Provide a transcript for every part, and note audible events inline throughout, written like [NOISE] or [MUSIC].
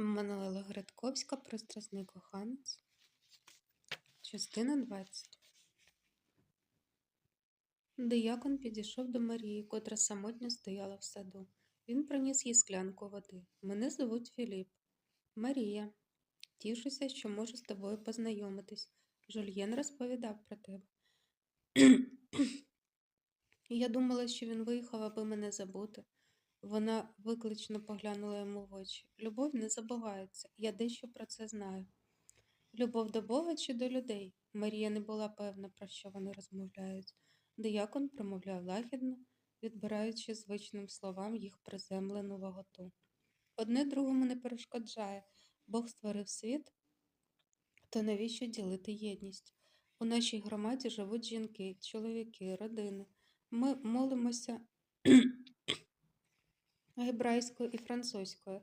Мануела Гридковська Пристрасний коханець. Частина 20. Диякон підійшов до Марії, котра самотньо стояла в саду. Він приніс їй склянку води. Мене звуть Філіп. Марія. Тішуся, що можу з тобою познайомитись. Жульєн розповідав про тебе. [CLEARS THROAT] Я думала, що він виїхав, аби мене забути. Вона виклично поглянула йому в очі. Любов не забувається, я дещо про це знаю. Любов до Бога чи до людей? Марія не була певна, про що вони розмовляють. Диякон промовляв лагідно, відбираючи звичним словам їх приземлену ваготу. Одне другому не перешкоджає. Бог створив світ, то навіщо ділити єдність? У нашій громаді живуть жінки, чоловіки, родини. Ми молимося гебрайською і французькою.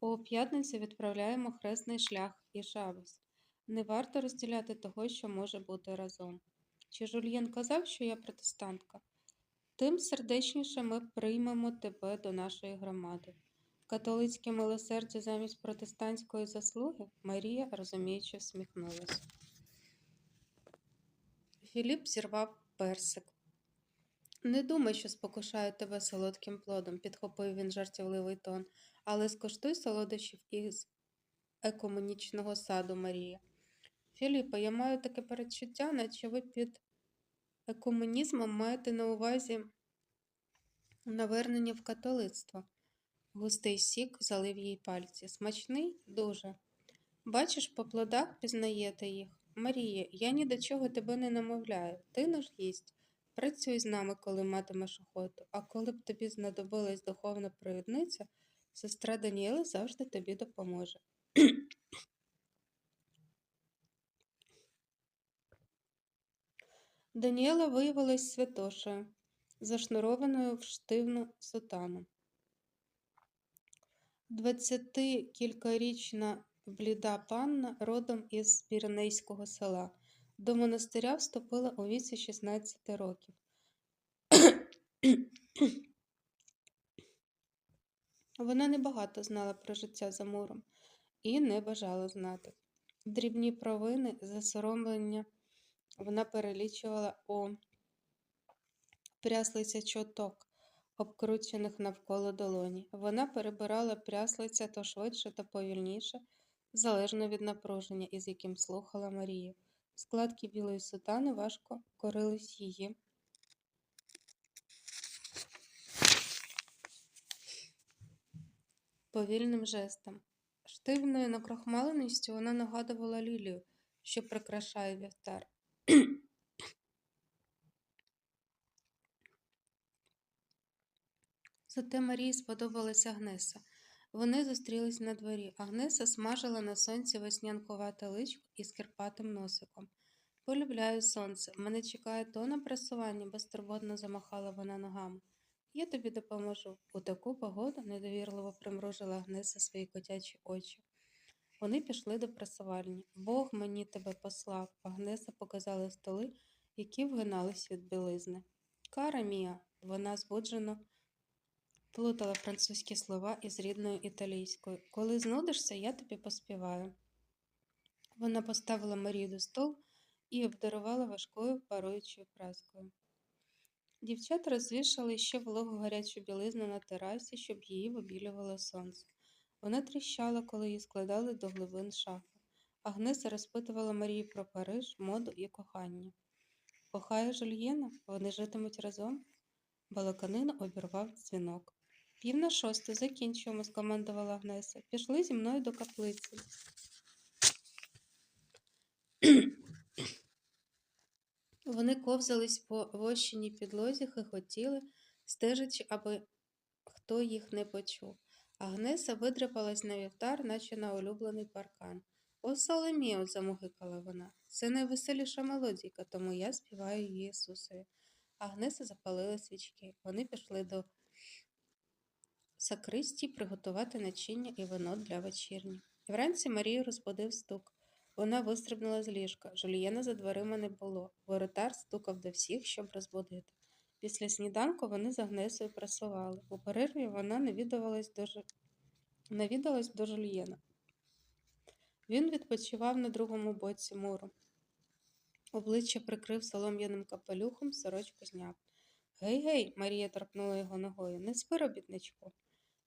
У п'ятницю відправляємо хресний шлях і шабас. Не варто розділяти того, що може бути разом. Чи Жульєн казав, що я протестантка? Тим сердечніше ми приймемо тебе до нашої громади. Католицьке милосердя замість протестантської заслуги Марія, розуміючи, всміхнулася. Філіп зірвав персик. Не думай, що спокушаю тебе солодким плодом, підхопив він жартівливий тон, але скоштуй солодощів із екомунічного саду Марія. Філіпа, я маю таке передчуття, наче ви під екомунізмом маєте на увазі навернення в католицтво. Густий сік залив їй пальці. Смачний? Дуже. Бачиш, по плодах пізнаєте їх. Марія, я ні до чого тебе не намовляю. Ти наш гість. Працюй з нами, коли матимеш охоту, а коли б тобі знадобилась духовна провідниця, сестра Даніела завжди тобі допоможе. [CLEARS THROAT] Даніела виявилась святошею, зашнурованою в штивну сутану. Двадцятикількарічна бліда панна родом із Піренейського села. До монастиря вступила у віці 16 років. Вона небагато знала про життя за муром і не бажала знати. Дрібні провини, засоромлення вона перелічувала у пряслиця чоток, обкручених навколо долоні. Вона перебирала пряслиця то швидше, то повільніше, залежно від напруження, із яким слухала Марію. Складки білої сутани важко корились її. Повільним жестом. Штивною накрохмаленістю вона нагадувала лілію, що прикрашає вівтар. Зате Марії сподобалася Агнеса. Вони зустрілись на дворі. Агнеса смажила на сонці веснянкувате личко із кирпатим носиком. Полюбляю сонце. Мене чекає то на пресування, безтурботно замахала вона ногами. Я тобі допоможу. У таку погоду недовірливо примружила Агнеса свої котячі очі. Вони пішли до пресувальні. Бог мені тебе послав. Агнеса показала столи, які вгинались від білизни. Кара мія, вона збуджено плутала французькі слова із рідною італійською. Коли знудишся, я тобі поспіваю. Вона поставила Марію до стол і обдарувала важкою паруючою праскою. Дівчата розвішали ще вологу гарячу білизну на терасі, щоб її вибілювало сонце. Вона тріщала, коли її складали до глибин шафи. Агнеса розпитувала Марію про Париж, моду і кохання. Кохає Жульєна, вони житимуть разом. Балаканину обірвав дзвінок. Пів на шосту закінчуємо, скомандувала Агнеса. Пішли зі мною до каплиці. Вони ковзались по вощеній підлозі, хихотіли, стежачи, аби хто їх не почув. Агнеса видряпалась на вівтар, наче на улюблений паркан. О, Соломіо, замугикала вона. Це найвеселіша мелодійка, тому я співаю її Ісусові. Агнеса запалила свічки. Вони пішли до сакристі приготувати начиння і вино для вечірні. І Вранці Марію розбудив стук. Вона вистрибнула з ліжка. Жульєна за дверима не було. Воротар стукав до всіх, щоб розбудити. Після сніданку вони з Агнесою прасували. У перерві вона навідувалась до, Жу... навідалась до Жульєна. Він відпочивав на другому боці муру. Обличчя прикрив солом'яним капелюхом, сорочку зняв. Гей, гей, Марія торкнула його ногою. Не спи, робітничку.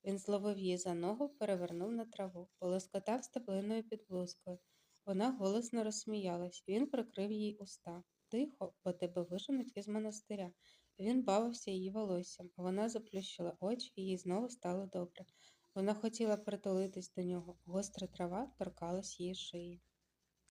Він зловив її за ногу, перевернув на траву, полоскотав стеблиною під блузкою. Вона голосно розсміялась. Він прикрив їй уста. Тихо, бо тебе виженуть із монастиря. Він бавився її волоссям. Вона заплющила очі, і їй знову стало добре. Вона хотіла притулитись до нього. Гостра трава торкалась її шиї.